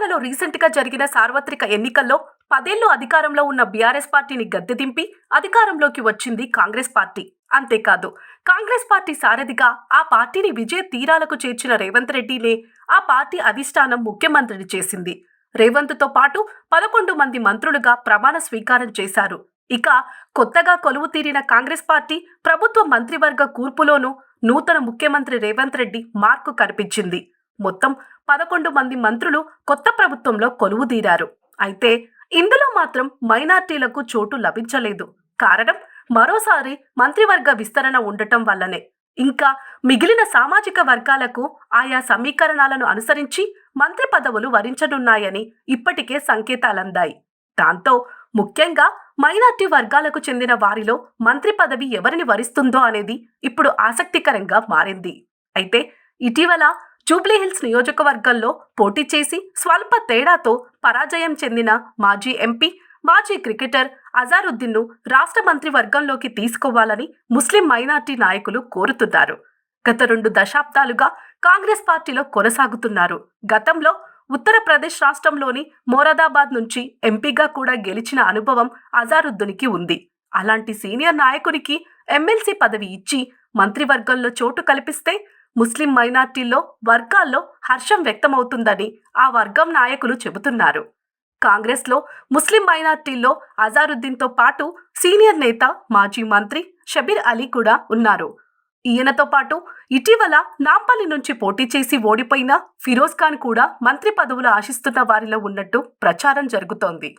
తెలంగాణలో రీసెంట్గా జరిగిన సార్వత్రిక ఎన్నికల్లో పదేళ్ళు అధికారంలో ఉన్న బీఆర్ఎస్ పార్టీని గద్దె దింపి అధికారంలోకి వచ్చింది కాంగ్రెస్ పార్టీ. అంతేకాదు కాంగ్రెస్ పార్టీ సారథిగా ఆ పార్టీని విజయ తీరాలకు చేర్చిన రేవంత్ రెడ్డినే ఆ పార్టీ అధిష్టానం ముఖ్యమంత్రిని చేసింది. రేవంత్తో పాటు పదకొండు మంది మంత్రులుగా ప్రమాణ స్వీకారం చేశారు. ఇక కొత్తగా కొలువు తీరిన కాంగ్రెస్ పార్టీ ప్రభుత్వ మంత్రివర్గ కూర్పులోనూ నూతన ముఖ్యమంత్రి రేవంత్ రెడ్డి మార్కు కనిపించింది. మొత్తం పదకొండు మంది మంత్రులు కొత్త ప్రభుత్వంలో కొలువుదీరారు అయితే ఇందులో మాత్రం మైనార్టీలకు చోటు లభించలేదు. కారణం మరోసారి మంత్రివర్గ విస్తరణ ఉండటం వల్లనే. ఇంకా మిగిలిన సామాజిక వర్గాలకు ఆయా సమీకరణాలను అనుసరించి మంత్రి పదవులు వరించనున్నాయని ఇప్పటికే సంకేతాలందాయి. దాంతో ముఖ్యంగా మైనార్టీ వర్గాలకు చెందిన వారిలో మంత్రి పదవి ఎవరిని వరిస్తుందో అనేది ఇప్పుడు ఆసక్తికరంగా మారింది. అయితే ఇటీవల జూబ్లీహిల్స్ నియోజకవర్గంలో పోటీ చేసి స్వల్ప తేడాతో పరాజయం చెందిన మాజీ ఎంపీ మాజీ క్రికెటర్ అజారుద్దీన్ను రాష్ట్ర మంత్రి వర్గంలోకి తీసుకోవాలని ముస్లిం మైనార్టీ నాయకులు కోరుతున్నారు. గత రెండు దశాబ్దాలుగా కాంగ్రెస్ పార్టీలో కొనసాగుతున్నారు. గతంలో ఉత్తరప్రదేశ్ రాష్ట్రంలోని మోరాదాబాద్ నుంచి ఎంపీగా కూడా గెలిచిన అనుభవం అజారుద్దీన్కి ఉంది. అలాంటి సీనియర్ నాయకునికి ఎమ్మెల్సీ పదవి ఇచ్చి మంత్రివర్గంలో చోటు కల్పిస్తే ముస్లిం మైనార్టీల్లో వర్గాల్లో హర్షం వ్యక్తమవుతుందని ఆ వర్గం నాయకులు చెబుతున్నారు. కాంగ్రెస్లో ముస్లిం మైనార్టీల్లో అజారుద్దీన్తో పాటు సీనియర్ నేత మాజీ మంత్రి షబీర్ అలీ కూడా ఉన్నారు. ఈయనతో పాటు ఇటీవల నాంపల్లి నుంచి పోటీ చేసి ఓడిపోయిన ఫిరోజ్ ఖాన్ కూడా మంత్రి పదవులు ఆశిస్తున్న వారిలో ఉన్నట్టు ప్రచారం జరుగుతోంది.